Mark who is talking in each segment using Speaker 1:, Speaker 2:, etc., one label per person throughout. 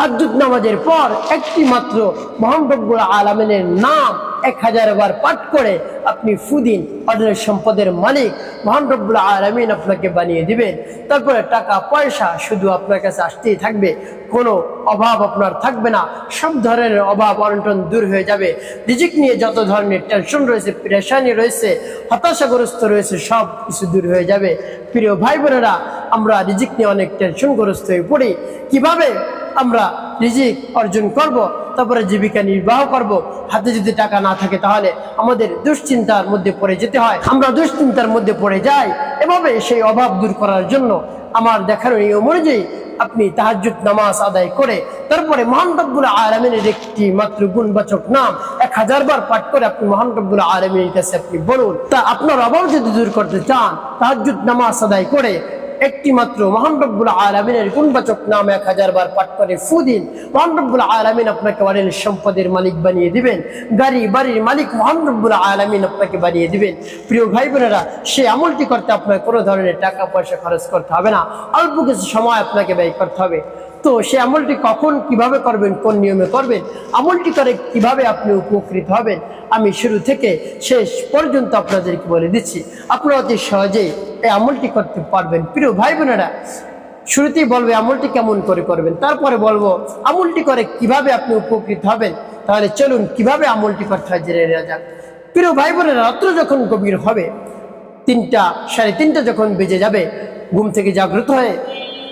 Speaker 1: তাহাজ্জুদ নামাজের পর একটি মাত্র রব্বুল আলমিনের নাম এক হাজার বার পাঠ করে আপনি ফুদিন অর্ডারের সম্পদের মালিক, মহান রব্বুল আলমিন আপনাকে বানিয়ে দিবেন। তারপরে টাকা, পয়সা শুধু আপনার কাছে আসতেই থাকবে। কোনো অভাব আপনার থাকবে না। সব ধরনের অভাব অনটন দূর হয়ে যাবে। রিজিক নিয়ে যত ধরনের টেনশন রয়েছে প্রেশানি রয়েছে, হতাশাগ্রস্ত রয়েছে, সব কিছু দূর হয়ে যাবে। প্রিয় ভাই বোনেরা আমরা রিজিক নিয়ে অনেক টেনশনগ্রস্ত হয়ে পড়ি। কীভাবে আমরা রিজিক অর্জন করব, তারপরে জীবিকা নির্বাহ করব, হাতে যদি টাকা না থাকে তাহলে আমাদের দুশ্চিন্তার মধ্যে পড়ে যেতে হয়। আমরা দুশ্চিন্তার মধ্যে পড়ে যাই। এভাবে সেই অভাব দূর করার জন্য আমার দেখানো নিয়ম অনুযায়ী আপনি তাহাজ্জুদ নামাজ আদায় করে, তারপরে মহান রব্বুল আলমিনের একটি মাত্র গুণবাচক নাম এক হাজার বার পাঠ করে আপনি মহান রব্বুল আলমিনের কাছে আপনি বলুন, তা আপনার অভাব যদি দূর করতে চান, তাহাজ্জুদ নামাজ আদায় করে একটি মাত্র মহান রব্বুল আলমিনের গুণবাচক নাম এক হাজার বার পাঠ করে ফুদিন মহান রব্বুল আলমিন আপনাকে বাড়ির সম্পদের মালিক বানিয়ে দিবেন। গাড়ি, বাড়ির মালিক মহান রব্বুল আলমিন আপনাকে বানিয়ে দিবেন। প্রিয় ভাই বোনেরা সেই আমলটি করতে আপনার কোনো ধরনের টাকা, পয়সা খরচ করতে হবে না। অল্প কিছু সময় আপনাকে ব্যয় করতে হবে। তো সে আমলটি কখন কীভাবে করবেন, কোন নিয়মে করবেন, আমলটি করে কীভাবে আপনি উপকৃত হবেন, আমি শুরু থেকে শেষ পর্যন্ত আপনাদেরকে বলে দিচ্ছি। আপনারা অতি সহজেই এই আমলটি করতে পারবেন। প্রিয় ভাই বোনেরা শুরুতেই বলবে আমলটি কেমন করে করবেন, তারপরে বলব আমলটি করে কীভাবে আপনি উপকৃত হবেন। তাহলে চলুন কীভাবে আমলটি করতে হয় জেনে নেওয়া যাক। প্রিয় ভাই বোনেরা রাত্র যখন গভীর হবে, তিনটা, সাড়ে তিনটা যখন বেজে যাবে, ঘুম থেকে জাগ্রত হয়ে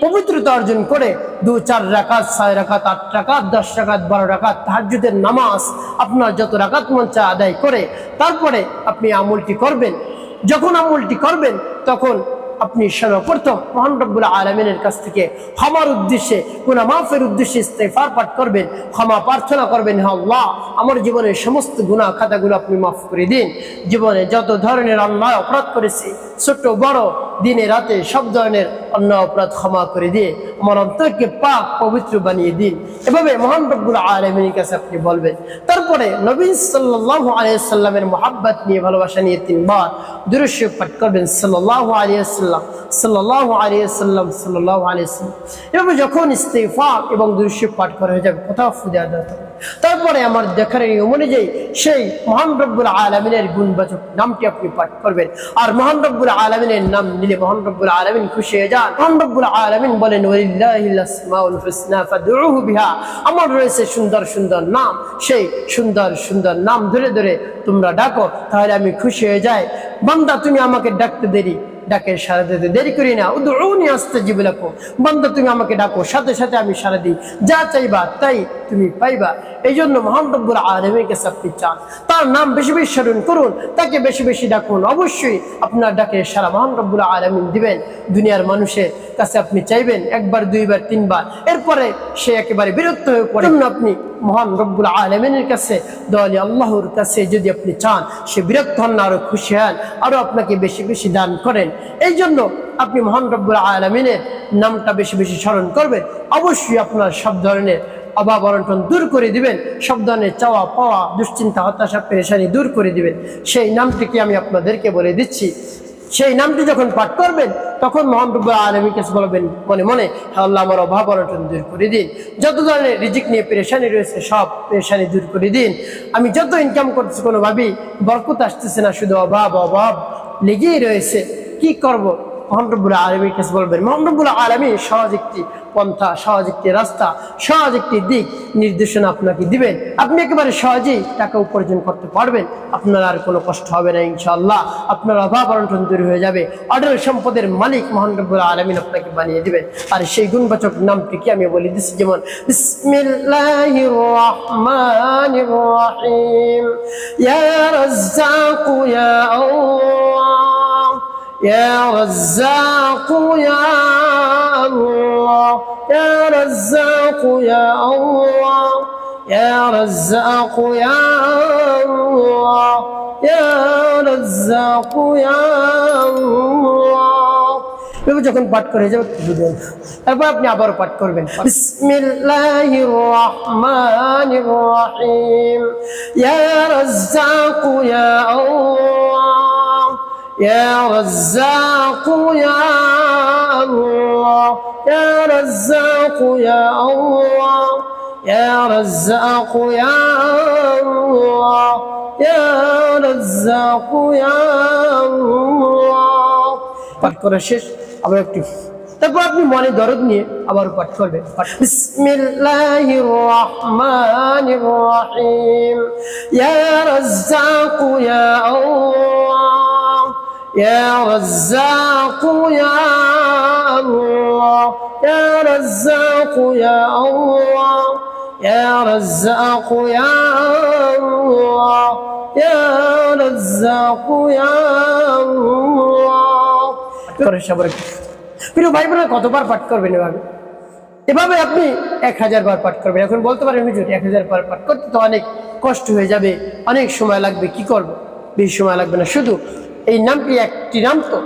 Speaker 1: পবিত্রতা অর্জন করে দু, চার রাকাত, ছয় রাকাত, আট রাকাত, দশ রাকাত, বারো রাকাত, তাহাজ্জুদের নামাজ, আপনার যত রাকাত মঞ্চা আদায় করে, তারপরে আপনি আমলটি করবেন। যখন আমলটি করবেন তখন আপনি সর্বপ্রথম মহান রব্বুল আলমিনের কাছ থেকে ক্ষমার উদ্দেশ্যে গুনা মাফের উদ্দেশ্যে ইস্তেফার পাঠ করবেন, ক্ষমা প্রার্থনা করবেন আল্লাহ, আমার জীবনের সমস্ত গুণা খাতাগুলো আপনি মাফ করে দিন। জীবনে যত ধরনের অন্যায় অপরাধ করেছি ছোট বড় দিনে রাতে সব ধরনের অন্য অপরাধ ক্ষমা করে দিয়ে আমার অন্তরকে পাক, পবিত্র বানিয়ে দিন। এভাবে মহান রব্বুল আলমিনের কাছে আপনি বলবেন। তারপরে নবীন সাল্লাহ আলিয়াল্লামের মোহাব্বত নিয়ে ভালোবাসা নিয়ে তিনবার দূরস্য পাঠ করবেন সাল্লাহ আলিয়াল্লাম সাল্লাহ আলিয়াল্লাম সাল্লাহ আলিয়াল্লাম এভাবে যখন ইস্তেফা এবং দূরস্য পাঠ করা হয়ে যাবে, কোথাও ফুদে হবে তারপরে আমার দেখার নিয়ম অনুযায়ী সেই মহান রব্বুল আলমিনের গুণবাচক নামটি আপনি পাঠ করবেন। আর মহান রব্বুল আলমিনের নাম নিলে মহান রব্বুল আলমিন খুশি হয়ে যান। মহান রব্বুল আলমিন বলেন আমার রয়েছে সুন্দর সুন্দর নাম। সেই সুন্দর সুন্দর নাম ধরে ধরে তোমরা ডাকো, তাহলে আমি খুশি হয়ে যাই। বান্দা, তুমি আমাকে ডাকতে দেরি। ডাকে সারা দিতে দেরি করি না উদুনি আসতে জীবলাকো বন্ধ তুমি আমাকে ডাকো, সাথে সাথে আমি সারা দিই। যা চাইবা তাই তুমি পাইবা। এই জন্য মহান রব্বুল আলমের কাছে আপনি চান। তার নাম বেশি বেশি স্মরণ করুন, তাকে বেশি বেশি ডাকুন। অবশ্যই আপনার ডাকে সারা মহান রব্বুল আলমিন দিবেন। দুনিয়ার মানুষের কাছে আপনি চাইবেন একবার, দুইবার, তিনবার। এরপরে সে একেবারে বিরক্ত হয়ে পড়ে। আপনি মহান রব্বুল আলমিনের কাছে দলে আল্লাহর কাছে যদি আপনি চান, সে বিরক্ত হন না, আরও খুশি হন, আরও আপনাকে বেশি বেশি দান করেন। এই জন্য আপনি মহান রব্বুল আলমিনের নামটা বেশি বেশি স্মরণ করবেন। অবশ্যই আপনার সব ধরনের অভাব অনটন দূর করে দিবেন। সব ধরনের চাওয়া পাওয়া, দুশ্চিন্তা, হতাশা, পেরেশানি দূর করে দিবেন। সেই নামটিকে আমি আপনাদেরকে বলে দিচ্ছি। সেই নামটি যখন পাঠ করবেন, তখন মোহাম্মদ আলমীর কাছে বলবেন মনে মনে হ্যাঁ আল্লাহ, আমার অভাব অনটন দূর করে দিন। যত ধরনের রিজিক নিয়ে পেরেশানি রয়েছে, সব পেরেশানি দূর করে দিন। আমি যত ইনকাম করছি কোনোভাবেই, বরকত আসতেছে না, শুধু অভাব অভাব লেগেই রয়েছে। কি করব? মোহাম্মদুল আলমীর কাছে বলবেন? মোহাম্মদুল আলমী সহজ একটি পন্থা, সহজ একটি রাস্তা, সহজ একটি দিক নির্দেশনা আপনাকে দিবেন। আপনি একেবারে সহজেই টাকা উপার্জন করতে পারবেন। আপনার আর কোনো কষ্ট হবে না ইনশাল্লাহ আপনার অভাব অনটন দূর হয়ে যাবে। অডেল সম্পদের মালিক মোহাম্মদুল আলমিন আপনাকে বানিয়ে দিবেন। আর সেই গুণবাচক নামটি কি আমি বলে দিচ্ছি? যেমন يا رزاق يا الله يا رزاق يا الله يا رزاق يا الله يا رزاق يا الله এভাবে যখন পাঠ করে যাবে বুঝবেন তারপর আপনি আবার পাঠ করবেন বিসমিল্লাহির রহমানির রহিম ইয়া রাজ্জাক ইয়া আল্লাহ يا رزاق يا الله يا رزاق يا الله يا رزاق يا الله يا رزاق يا الله পাঠ করা শেষ আবার একটু তারপর আপনি মনে দরদ নিয়ে আবার পাঠ করবেন বিসমিল্লাহির রহমানির রহিম ইয়া রাজ্জাক ইয়া আল্লাহ রাজ্জাক ইয়া আল্লাহ ইয়া রাজ্জাক ইয়া আল্লাহ ইয়া রাজ্জাক ইয়া আল্লাহ ইয়া রাজ্জাক ইয়া আল্লাহ করে প্রিয় ভাই বোনেরা কতবার পাঠ করবেন এভাবে? এভাবে আপনি এক হাজার বার পাঠ করবেন। এখন বলতে পারেন, হুজুর, এক হাজার বার পাঠ করতে তো অনেক কষ্ট হয়ে যাবে, অনেক সময় লাগবে, কি করব? বেশি সময় লাগবে না। শুধু এই নামটি একটি নাম তো।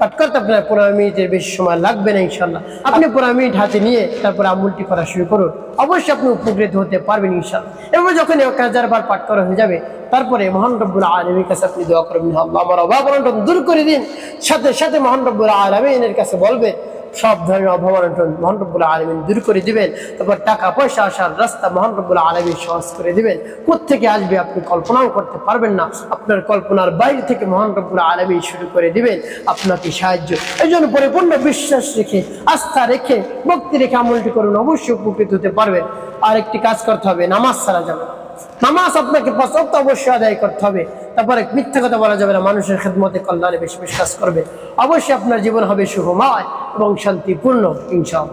Speaker 1: পাঠ করতে আপনার পনেরো মিনিটের বেশি সময় লাগবে না ইনশাল্লাহ আপনি পনেরো মিনিট হাতে নিয়ে তারপর আমুলটি করা শুরু করুন। অবশ্যই আপনি উপকৃত হতে পারবেন ইনশাল্লাহ এবার যখন এক হাজারবার পাঠ করা হয়ে যাবে, তারপরে মহান রব্বুল আলমীর কাছে আপনি দোয়া করবেন। আল্লাহ আমার অভাব দূর করে দিন। সাথে সাথে মহান রব্বুল আলমিনের কাছে বলবে সব ধরনের অভাব অনটন মহান রব্বুল আলমিন দূর করে দিবেন। তারপর টাকা পয়সা আসার রাস্তা মহান রব্বুল আলমিন সহজ করে দিবেন। কোথেকে আসবে আপনি কল্পনাও করতে পারবেন না। আপনার কল্পনার বাইরে থেকে মহান রব্বুল আলমিন শুরু করে দিবেন। আপনাকে সাহায্য, এই জন্য পরিপূর্ণ বিশ্বাস রেখে, আস্থা রেখে, ভক্তি রেখে আমলটি করুন। অবশ্যই উপকৃত হতে পারবেন। আর একটি কাজ করতে হবে, নামাজ ছাড়া যাবে নামাজ আপনাকে ওয়াক্ত অবশ্যই আদায় করতে হবে। তারপরে মিথ্যা কথা বলা যাবে না, মানুষের খেদমতে কল্যাণে বেশি বেশি কাজ করবে। অবশ্যই আপনার জীবন হবে সুখময় এবং শান্তিপূর্ণ, ইনশাআল্লাহ।